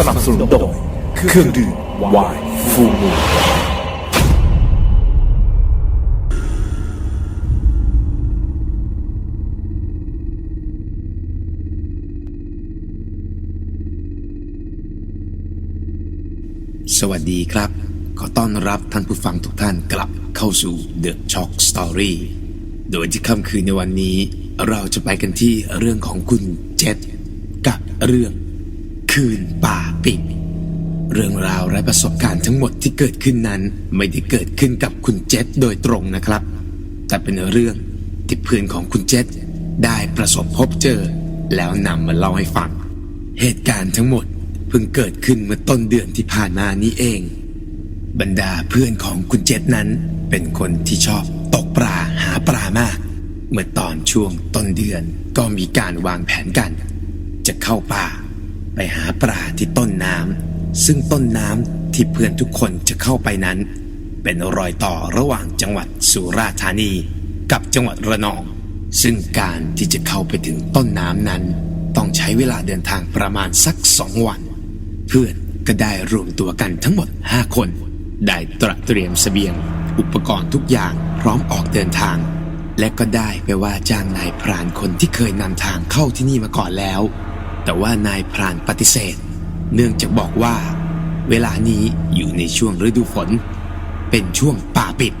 สนับสนุนโดยเครื่องดื่มวายฟูมู สวัสดีครับ ขอต้อนรับท่านผู้ฟังทุกท่านกลับเข้าสู่ The Shock Story โดยที่ค่ำคืนในวันนี้ เราจะไปกันที่เรื่องของคุณเจษกับเรื่อง คืนป่าปิด เรื่องราวและประสบการณ์ทั้งหมดที่เกิดขึ้นนั้นไม่ได้เกิดขึ้นกับคุณเจษโดยตรงนะครับ แต่เป็นเรื่องที่เพื่อนของคุณเจษได้ประสบพบเจอ แล้วนำมาเล่าให้ฟัง เหตุการณ์ทั้งหมดเพิ่งเกิดขึ้นเมื่อต้นเดือนที่ผ่านมานี้เอง บรรดาเพื่อนของคุณเจษนั้น เป็นคนที่ชอบตกปลาหาปลามาก เมื่อตอนช่วงต้นเดือนก็มีการวางแผนกัน จะเข้าป่า ไปหาปลาที่ต้นน้ำซึ่งต้นน้ำที่เพื่อนทุกคนจะเข้าไปนั้น เป็นรอยต่อระหว่างจังหวัดสุราษฎร์ธานี กับจังหวัดระนอง ซึ่งการที่จะเข้าไปถึงต้นน้ำนั้น ต้องใช้เวลาเดินทางประมาณสักสองวัน เพื่อนก็ได้รวมตัวกันทั้งหมด5คน ได้ตระเตรียมเสบียง อุปกรณ์ทุกอย่างพร้อมออกเดินทาง และก็ได้ไปว่าจ้างนายพรานคนที่เคยนำทางเข้าที่นี่มาก่อนแล้ว แต่ว่านายพรานปฏิเสธ เนื่องจากบอกว่า เวลานี้อยู่ในช่วงฤดูฝน เป็นช่วงป่าปิด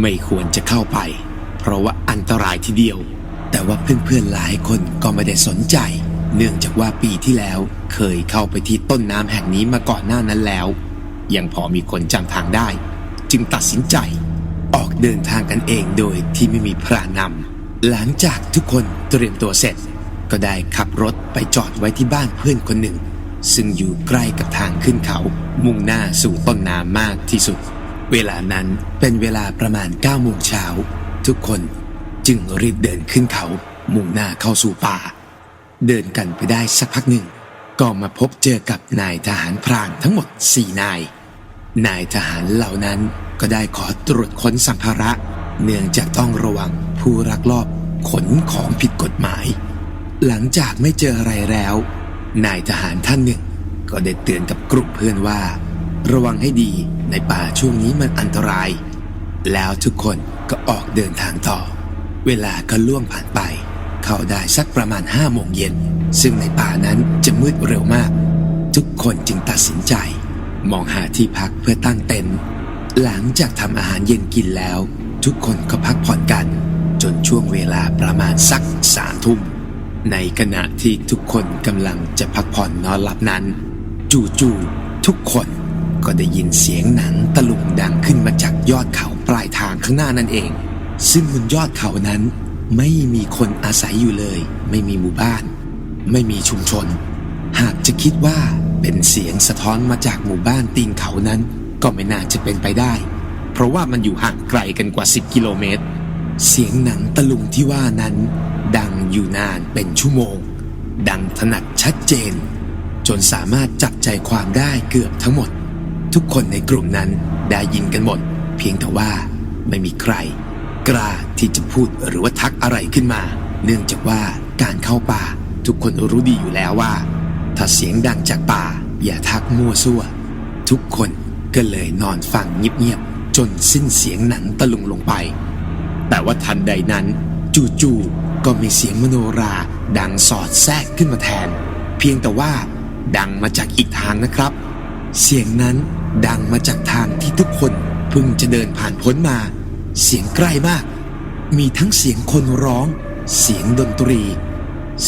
ไม่ควรจะเข้าไป เพราะว่าอันตรายทีเดียว แต่ว่าเพื่อนๆหลายคนก็ไม่ได้สนใจ เนื่องจากว่าปีที่แล้วเคยเข้าไปที่ต้นน้ำแห่งนี้มาก่อนหน้านั้นแล้ว ยังพอมีคนจำทางได้ จึงตัดสินใจ ออกเดินทางกันเองโดยที่ไม่มีพรานำหลังจากทุกคนเตรียมตัวเสร็จ ก็ได้ขับรถไปจอดไว้ที่บ้านเพื่อนคนหนึ่ง ซึ่งอยู่ใกล้กับทางขึ้นเขา มุ่งหน้าสู่ต้นน้ำมากที่สุด เวลานั้นเป็นเวลาประมาณ9โมงเช้าทุกคนจึงรีบเดินขึ้นเขา มุ่งหน้าเข้าสู่ป่า เดินกันไปได้สักพักหนึ่ง ก็มาพบเจอกับนายทหารพรานทั้งหมดสี่นาย นายทหารเหล่านั้นก็ได้ขอตรวจค้นสัมภาระ เนื่องจากต้องระวังผู้รักลอบขนของผิดกฎหมาย หลังจากไม่เจออะไรแล้ว นายทหารท่านหนึ่ง ก็ได้เตือนกับกลุ่มเพื่อนว่า ระวังให้ดีในป่าช่วงนี้มันอันตราย แล้วทุกคนก็ออกเดินทางต่อ เวลาก็ล่วงผ่านไป เข้าได้สักประมาณห้าโมงเย็น ซึ่งในป่านั้นจะมืดเร็วมาก ทุกคนจึงตัดสินใจ มองหาที่พักเพื่อตั้งเต็นท์หลังจากทำอาหารเย็นกินแล้ว ทุกคนก็พักผ่อนกัน จนช่วงเวลาประมาณสักสามทุ่ม ในขณะที่ทุกคนกำลังจะพักผ่อนนอนหลับนั้น จู่ๆทุกคนก็ได้ยินเสียงหนังตะลุงดังขึ้นมาจากยอดเขาปลายทางข้างหน้านั่นเอง ซึ่งบนยอดเขานั้น ไม่มีคนอาศัยอยู่เลย ไม่มีหมู่บ้าน ไม่มีชุมชน หากจะคิดว่าเป็นเสียงสะท้อนมาจากหมู่บ้านตีนเขานั้น ก็ไม่น่าจะเป็นไปได้ เพราะว่ามันอยู่ห่างไกลกันกว่า 10 กิโลเมตร เสียงหนังตะลุงที่ว่านั้น ดังอยู่นานเป็นชั่วโมง ดังถนัดชัดเจน จนสามารถจับใจความได้เกือบทั้งหมด ทุกคนในกลุ่มนั้นได้ยินกันหมด เพียงแต่ว่าไม่มีใคร กล้าที่จะพูดหรือว่าทักอะไรขึ้นมา เนื่องจากว่าการเข้าป่า ทุกคนรู้ดีอยู่แล้วว่า ถ้าเสียงดังจากป่า อย่าทักมั่วซั่ว ทุกคนก็เลยนอนฟังเงียบๆจนสิ้นเสียงหนังตะลุงลงไป แต่ว่าทันใดนั้น จู่ๆ ก็มีเสียงมโนราดังสอดแทรกขึ้นมาแทน เพียงแต่ว่าดังมาจากอีกทางนะครับ เสียงนั้นดังมาจากทางที่ทุกคนเพิ่งจะเดินผ่านพ้นมา เสียงใกล้มาก มีทั้งเสียงคนร้อง เสียงดนตรี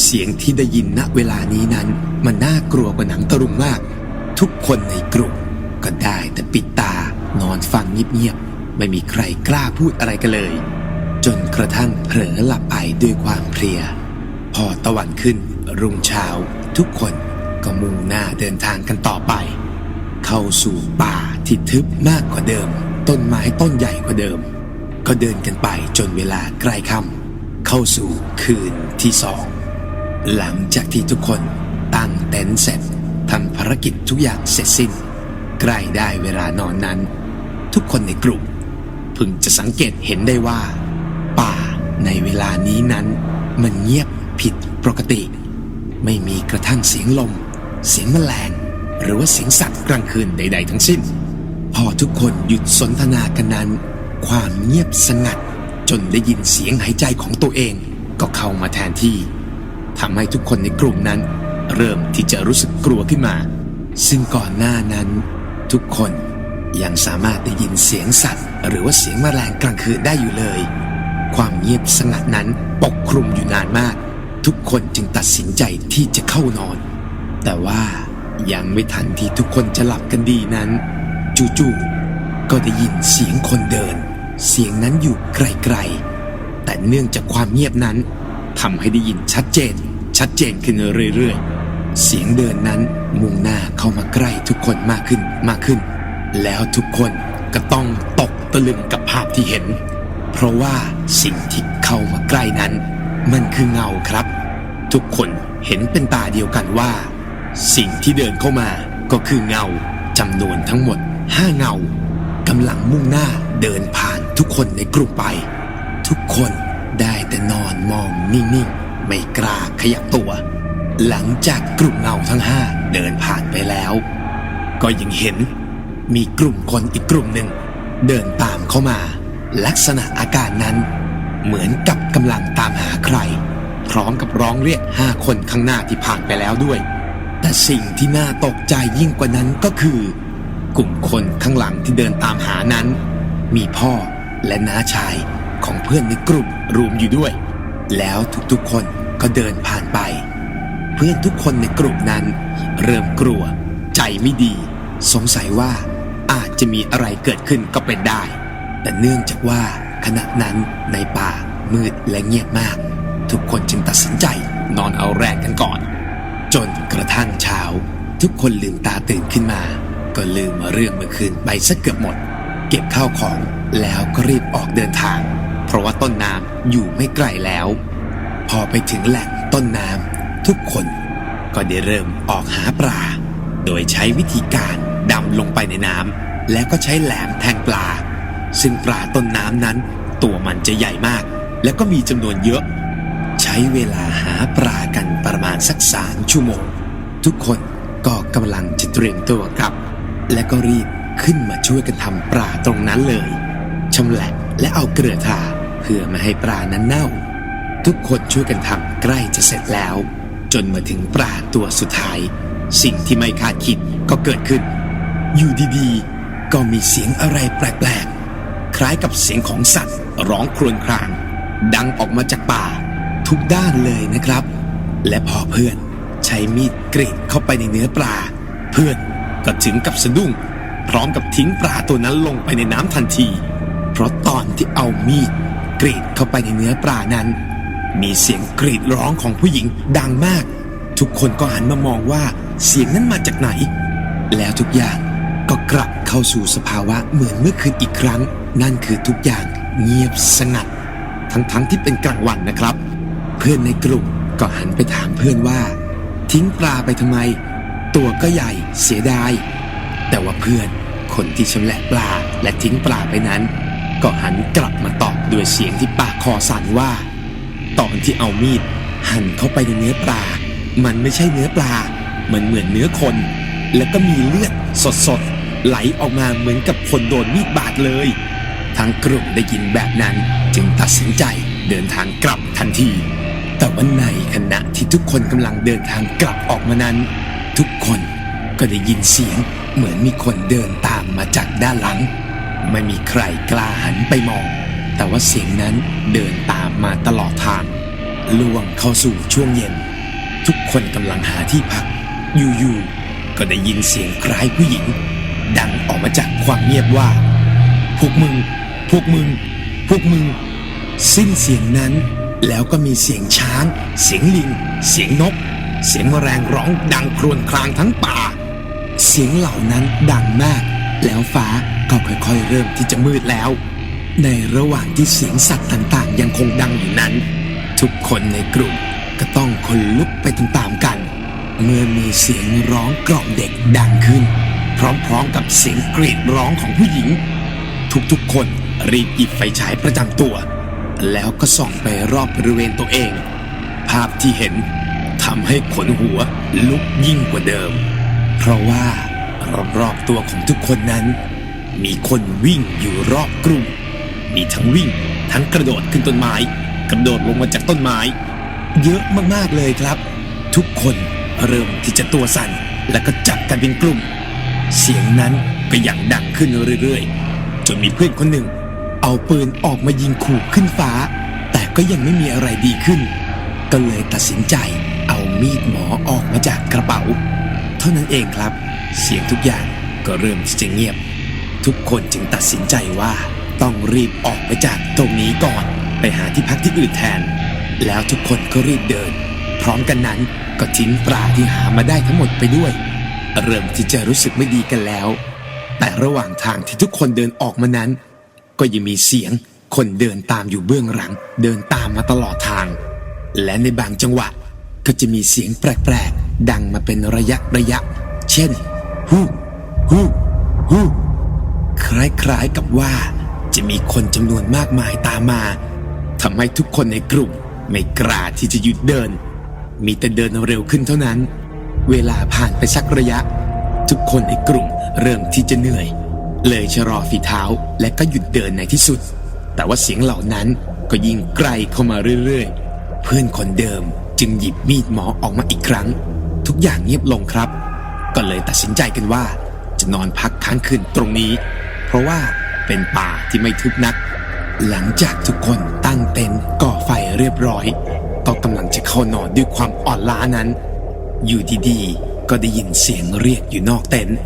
เสียงที่ได้ยินณเวลานี้นั้น มันน่ากลัวกว่าหนังตะลุงมาก ทุกคนในกลุ่มก็ได้แต่ปิดตานอนฟังเงียบๆไม่มีใครกล้าพูดอะไรกันเลย จนกระทั่งเผลอหลับไปด้วยความเพลีย พอตะวันขึ้นรุ่งเช้า ทุกคนก็มุ่งหน้าเดินทางกันต่อไป เข้าสู่ป่าที่ทึบมากกว่าเดิม ต้นไม้ต้นใหญ่กว่าเดิม ก็เดินกันไปจนเวลาใกล้ค่ำเข้าสู่คืนที่สอง หลังจากที่ทุกคนตั้งเต็นท์เสร็จทำภารกิจทุกอย่างเสร็จสิ้น ใกล้ได้เวลานอนนั้น ทุกคนในกลุ่มพึงจะสังเกตเห็นได้ว่า ป่าในเวลานี้นั้น มันเงียบผิดปกติ ไม่มีกระทั่งเสียงลม เสียงแมลง หรือว่าเสียงสัตว์กลางคืนใด ๆ ทั้งสิ้น พอทุกคนหยุดสนทนากันนั้น ความเงียบสงัดจนได้ยินเสียงหายใจของตัวเองก็เข้ามาแทนที่ทำให้ทุกคนในกลุ่มนั้น เริ่มที่จะรู้สึกกลัวขึ้นมา ซึ่งก่อนหน้านั้น ทุกคนยังสามารถได้ยินเสียงสัตว์ หรือว่าเสียงแมลงกลางคืนได้อยู่เลย ความเงียบสงัดนั้นปกคลุมอยู่นานมาก ทุกคนจึงตัดสินใจที่จะเข้านอน แต่ว่ายังไม่ทันที่ทุกคนจะหลับกันดีนั้น จู่ๆก็ได้ยินเสียงคนเดิน เสียงนั้นอยู่ไกลๆแต่เนื่องจากความเงียบนั้นทำให้ได้ยินชัดเจน ชัดเจนขึ้นเรื่อยๆ เสียงเดินนั้นมุ่งหน้าเข้ามาใกล้ทุกคนมากขึ้นมากขึ้น แล้วทุกคนก็ต้องตกตะลึงกับภาพที่เห็น เพราะว่าสิ่งที่เข้ามาใกล้นั้น มันคือเงาครับ ทุกคนเห็นเป็นตาเดียวกันว่า สิ่งที่เดินเข้ามาก็คือเงาจำนวนทั้งหมดห้าเงากำลังมุ่งหน้าเดินผ่านทุกคนในกลุ่มไป ทุกคนได้แต่นอนมองนิ่งๆ ไม่กล้าขยับตัว หลังจากกลุ่มเงาทั้งห้าเดินผ่านไปแล้ว ก็ยังเห็นมีกลุ่มคนอีกกลุ่มหนึ่ง เดินตามเข้ามา ลักษณะอาการนั้น เหมือนกับกำลังตามหาใคร พร้อมกับร้องเรียกห้าคนข้างหน้าที่ผ่านไปแล้วด้วย แต่สิ่งที่น่าตกใจยิ่งกว่านั้นก็คือ กลุ่มคนข้างหลังที่เดินตามหานั้น มีพ่อและน้าชายของเพื่อนในกลุ่มรวมอยู่ด้วย แล้วทุกๆคนก็เดินผ่านไป เพื่อนทุกคนในกลุ่มนั้น เริ่มกลัว ใจไม่ดี สงสัยว่าอาจจะมีอะไรเกิดขึ้นก็เป็นได้ แต่เนื่องจากว่าขณะนั้นในป่ามืดและเงียบมาก ทุกคนจึงตัดสินใจนอนเอาแรงกันก่อน จนกระทั่งเช้า ทุกคนลืมตาตื่นขึ้นมา ก็ลืมเรื่องเมื่อคืนไปซะเกือบหมด เก็บข้าวของแล้วก็รีบออกเดินทาง เพราะว่าต้นน้ำอยู่ไม่ไกลแล้ว พอไปถึงแหล่งต้นน้ำทุกคนก็ได้เริ่มออกหาปลา โดยใช้วิธีการดำลงไปในน้ำแล้วก็ใช้แหลมแทงปลา ซึ่งปลาต้นน้ำนั้น ตัวมันจะใหญ่มาก และก็มีจำนวนเยอะ ใช้เวลาหาปลากันประมาณสักสามชั่วโมง ทุกคนก็กำลังจะเตรียมตัวกลับ และก็รีบขึ้นมาช่วยกันทำปลาตรงนั้นเลยชำแหละและเอาเกลือทาเพื่อไม่ให้ปลานั้นเน่า ทุกคนช่วยกันทำใกล้จะเสร็จแล้ว จนมาถึงปลาตัวสุดท้าย สิ่งที่ไม่คาดคิดก็เกิดขึ้น อยู่ดีๆ ก็มีเสียงอะไรแปลกๆ ล้ายกับเสียงของสัตว์ ร้องครวญคราง ดังออกมาจากป่า ทุกด้านเลยนะครับ และพอเพื่อนใช้มีดกรีดเข้าไปในเนื้อปลา เพื่อนก็ถึงกับสะดุ้ง พร้อมกับทิ้งปลาตัวนั้นลงไปในน้ำทันที เพราะตอนที่เอามีดกรีดเข้าไปในเนื้อปลานั้น มีเสียงกรีดร้องของผู้หญิงดังมาก ทุกคนก็หันมามองว่าเสียงนั้นมาจากไหน แล้วทุกอย่างก็กลับเข้าสู่สภาวะเหมือนเมื่อคืนอีกครั้ง นั่นคือทุกอย่างเงียบสงัด ทั้งๆที่เป็นกลางวันนะครับ เพื่อนในกลุ่มก็หันไปถามเพื่อนว่า ทิ้งปลาไปทำไม ตัวก็ใหญ่เสียดาย แต่ว่าเพื่อนคนที่ชำแหละปลาและทิ้งปลาไปนั้น ก็หันกลับมาตอบด้วยเสียงที่ปากคอสั่นว่า ตอนที่เอามีดหั่นเข้าไปในเนื้อปลา มันไม่ใช่เนื้อปลา มันเหมือนเนื้อคน แล้วก็มีเลือดสดๆไหลออกมาเหมือนกับคนโดนมีดบาดเลย ทั้งกลุ่มได้ยินแบบนั้น จึงตัดสินใจเดินทางกลับทันที แต่ว่าในขณะที่ทุกคนกำลังเดินทางกลับออกมานั้น ทุกคนก็ได้ยินเสียงเหมือนมีคนเดินตามมาจากด้านหลัง ไม่มีใครกล้าหันไปมอง แต่ว่าเสียงนั้นเดินตามมาตลอดทางล่วงเข้าสู่ช่วงเย็น ทุกคนกำลังหาที่พัก อยู่ๆก็ได้ยินเสียงคล้ายผู้หญิง ดังออกมาจากความเงียบว่า พวกมึง พวกมึง พวกมึง สิ้นเสียงนั้น แล้วก็มีเสียงช้าง เสียงลิง เสียงนก เสียงแมลงร้องดังครวญครางทั้งป่า เสียงเหล่านั้นดังมาก แล้วฟ้าก็ค่อยๆ เริ่มที่จะมืดแล้ว ในระหว่างที่เสียงสัตว์ต่างๆ ยังคงดังอยู่นั้น ทุกคนในกลุ่มก็ต้องคนลุกไปตามๆกัน เมื่อมีเสียงร้องกล่อมเด็กดังขึ้น พร้อมๆกับเสียงกรีดร้องของผู้หญิง ทุกๆคน รีบหยิบไฟฉายประจำตัว แล้วก็ส่องไปรอบบริเวณตัวเอง ภาพที่เห็นทำให้ขนหัวลุกยิ่งกว่าเดิม เพราะว่ารอบๆตัวของทุกคนนั้น มีคนวิ่งอยู่รอบกลุ่ม มีทั้งวิ่ง ทั้งกระโดดขึ้นต้นไม้กระโดดลงมาจากต้นไม้ เยอะมากๆเลยครับ ทุกคนเริ่มที่จะตัวสั่นแล้วก็จับกันเป็นกลุ่ม เสียงนั้นก็ยังดังขึ้นเรื่อยๆ จนมีเพื่อนคนหนึ่ง เอาปืนออกมายิงขู่ขึ้นฟ้า แต่ก็ยังไม่มีอะไรดีขึ้น ก็เลยตัดสินใจเอามีดหมอออกมาจากกระเป๋า เท่านั้นเองครับ เสียงทุกอย่างก็เริ่มจะเงียบ ทุกคนจึงตัดสินใจว่าต้องรีบออกไปจากตรงนี้ก่อน ไปหาที่พักที่อื่นแทน แล้วทุกคนก็รีบเดิน พร้อมกันนั้นก็ทิ้งปลาที่หามาได้ทั้งหมดไปด้วย เริ่มที่จะรู้สึกไม่ดีกันแล้ว แต่ระหว่างทางที่ทุกคนเดินออกมานั้น ก็ยังมีเสียงคนเดินตามอยู่เบื้องหลัง เดินตามมาตลอดทาง และในบางจังหวะก็จะมีเสียงแปลกๆดังมาเป็นระยะระยะ เช่นฮู้ฮู้ฮู้คล้ายๆกับว่าจะมีคนจำนวนมากมายตามมาทำให้ทุกคนในกลุ่มไม่กล้าที่จะหยุดเดิน มีแต่เดินเร็วขึ้นเท่านั้น เวลาผ่านไปสักระยะ ทุกคนในกลุ่มเริ่มที่จะเหนื่อย เลยชะลอฝีเท้าและก็หยุดเดินในที่สุด แต่ว่าเสียงเหล่านั้นก็ยิ่งไกลเข้ามาเรื่อยๆ เพื่อนคนเดิมจึงหยิบมีดหมอออกมาอีกครั้ง ทุกอย่างเงียบลงครับ ก็เลยตัดสินใจกันว่า จะนอนพักค้างคืนตรงนี้ เพราะว่าเป็นป่าที่ไม่ทึบนัก หลังจากทุกคนตั้งเต็นท์ก่อไฟเรียบร้อย ก็กำลังจะเข้านอนด้วยความอ่อนล้านั้น อยู่ดีๆก็ได้ยินเสียงเรียกอยู่นอกเต็นท์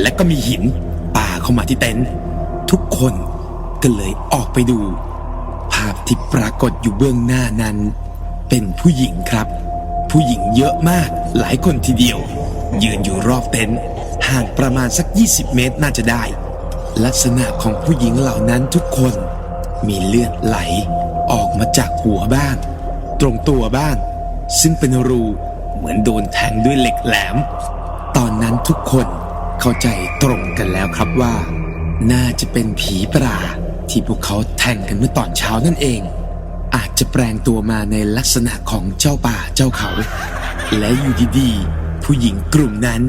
และก็มีหิน เข้ามาที่เต็นท์ทุกคนก็เลยออกไปดู ภาพที่ปรากฏอยู่เบื้องหน้านั้น เป็นผู้หญิงครับ ผู้หญิงเยอะมากหลายคนทีเดียว ยืนอยู่รอบเต็นท์ห่างประมาณสัก 20 เมตรน่าจะได้ ลักษณะของผู้หญิงเหล่านั้นทุกคน มีเลือดไหล ออกมาจากหัวบ้าง ตรงตัวบ้าง ซึ่งเป็นรูเหมือนโดนแทงด้วยเหล็กแหลม ตอนนั้นทุกคน เข้าใจตรงกันแล้วครับว่า น่าจะเป็นผีปลาที่พวกเขาแทงกันเมื่อตอนเช้านั่นเอง อาจจะแปลงตัวมาในลักษณะของเจ้าป่าเจ้าเขา และอยู่ดีๆผู้หญิงกลุ่มนั้น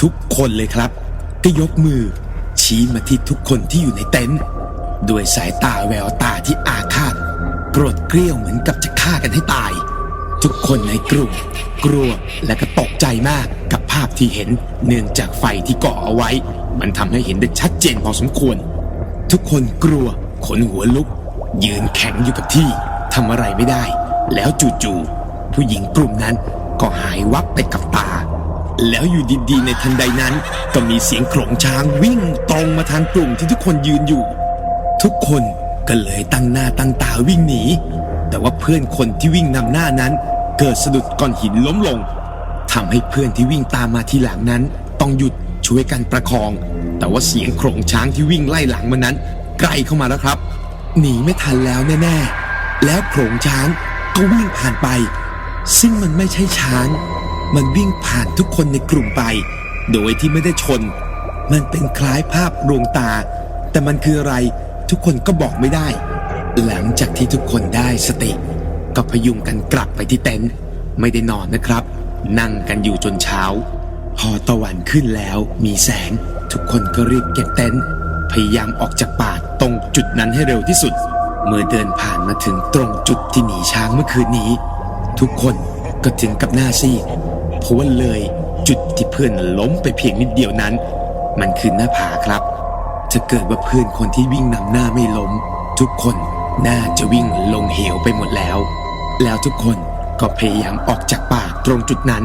ทุกคนเลยครับ ก็ยกมือ ชี้มาที่ทุกคนที่อยู่ในเต็นท์ด้วยสายตาแววตาที่อาฆาตโกรธเกรี้ยวเหมือนกับจะฆ่ากันให้ตาย ทุกคนในกลุ่มกลัวและก็ตกใจมากกับ พที่เห็นเนื่องจากไฟที่เก่อเอาไว้ มันทำให้เห็นได้ชัดเจนพอสมควร ทุกคนกลัวขนหัวลุก ยืนแข็งอยู่กับที่ทำอะไรไม่ได้ แล้วจู่ๆผู้หญิงกลุ่มนั้นก็หายวับไปกับตา แล้วอยู่ดีๆ ในทันใดนั้น ก็มีเสียงโขลงช้างวิ่งตรงมาทางกลุ่มที่ทุกคนยืนอยู่ ทุกคนก็เลยตั้งหน้าตั้งตาวิ่งหนี แต่ว่าเพื่อนคนที่วิ่งนำหน้านั้น เกิดสะดุดก้อนหินล้มลง ทำให้เพื่อนที่วิ่งตามมาทีหลังนั้น ต้องหยุดช่วยกันประคอง แต่ว่าเสียงโขงช้างที่วิ่งไล่หลังมันนั้นใกล้เข้ามาแล้วครับ หนีไม่ทันแล้วแน่ๆ แล้วโขงช้างก็วิ่งผ่านไป ซึ่งมันไม่ใช่ช้าง มันวิ่งผ่านทุกคนในกลุ่มไป โดยที่ไม่ได้ชน มันเป็นคล้ายภาพลวงตา แต่มันคืออะไรทุกคนก็บอกไม่ได้ หลังจากที่ทุกคนได้สติ ก็พยุงกันกลับไปที่เต็นท์ไม่ได้นอนนะครับ นั่งกันอยู่จนเช้า พอตะวันขึ้นแล้วมีแสง ทุกคนก็รีบเก็บเต็นท์พยายามออกจากป่าตรงจุดนั้นให้เร็วที่สุด เมื่อเดินผ่านมาถึงตรงจุดที่หนีช้างเมื่อคืนนี้ ทุกคนก็ถึงกับหน้าซีดเพราะว่าเลยจุดที่เพื่อนล้มไปเพียงนิดเดียวนั้น มันคือหน้าผาครับ จะเกิดว่าเพื่อนคนที่วิ่งนำหน้าไม่ล้ม ทุกคนน่าจะวิ่งลงเหวไปหมดแล้ว แล้วทุกคนก็พยายามออกจากป่า ตรงจุดนั้น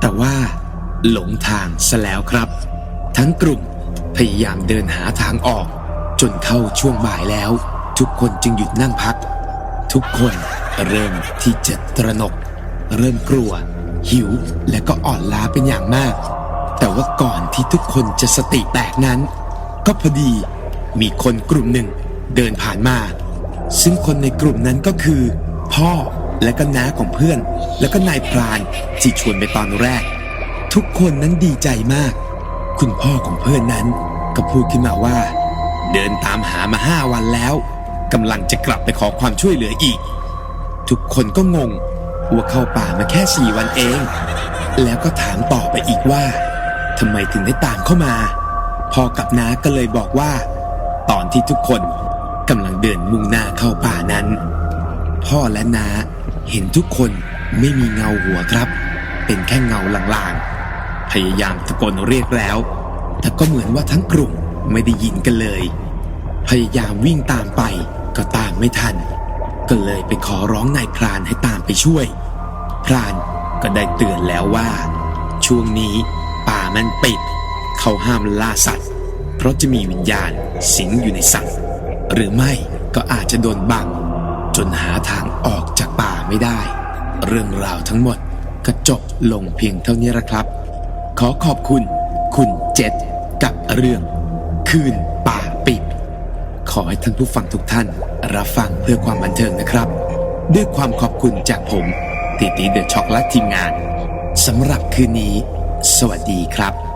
แต่ว่าหลงทางซะแล้วครับ ทั้งกลุ่มพยายามเดินหาทางออก จนเข้าช่วงบ่ายแล้ว ทุกคนจึงหยุดนั่งพัก ทุกคนเริ่มที่จะตระหนก เริ่มกลัว หิวและก็อ่อนล้าเป็นอย่างมาก แต่ว่าก่อนที่ทุกคนจะสติแตกนั้น ก็พอดีมีคนกลุ่มหนึ่งเดินผ่านมา ซึ่งคนในกลุ่มนั้นก็คือ พ่อ และก็น้าของเพื่อน แล้วก็นายพรานที่ชวนไปตอนแรก ทุกคนนั้นดีใจมาก คุณพ่อของเพื่อนนั้นก็พูดขึ้นมาว่า เดินตามหามาห้าวันแล้วกำลังจะกลับไปขอความช่วยเหลืออีก ทุกคนก็งงว่าเข้าป่ามาแค่สี่วันเอง แล้วก็ถามต่อไปอีกว่าทำไมถึงได้ตามเข้ามา พ่อกับน้าก็เลยบอกว่า ตอนที่ทุกคนกำลังเดินมุ่งหน้าเข้าป่านั้น พ่อและน้า เห็นทุกคนไม่มีเงาหัวครับ เป็นแค่เงาลางๆ พยายามตะโกนเรียกแล้ว แต่ก็เหมือนว่าทั้งกลุ่มไม่ได้ยินกันเลย พยายามวิ่งตามไปก็ตามไม่ทัน ก็เลยไปขอร้องนายพรานให้ตามไปช่วย พรานก็ได้เตือนแล้วว่า ช่วงนี้ป่ามันปิด เขาห้ามล่าสัตว์ เพราะจะมีวิญญาณสิงอยู่ในสัตว์ หรือไม่ก็อาจจะโดนบัง จนหาทางออกจากป่าไม่ได้ เรื่องราวทั้งหมดก็จบลงเพียงเท่านี้ละครับ ขอขอบคุณ คุณเจ็ดกับเรื่อง คืนป่าปิด ขอให้ท่านผู้ฟังทุกท่าน รับฟังเพื่อความบันเทิงนะครับ ด้วยความขอบคุณจากผม ติตีเดอะช็อกและทีมงานสำหรับคืนนี้ สวัสดีครับ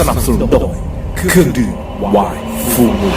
สนับสนุนโดยเครื่องดื่มวายฟูมู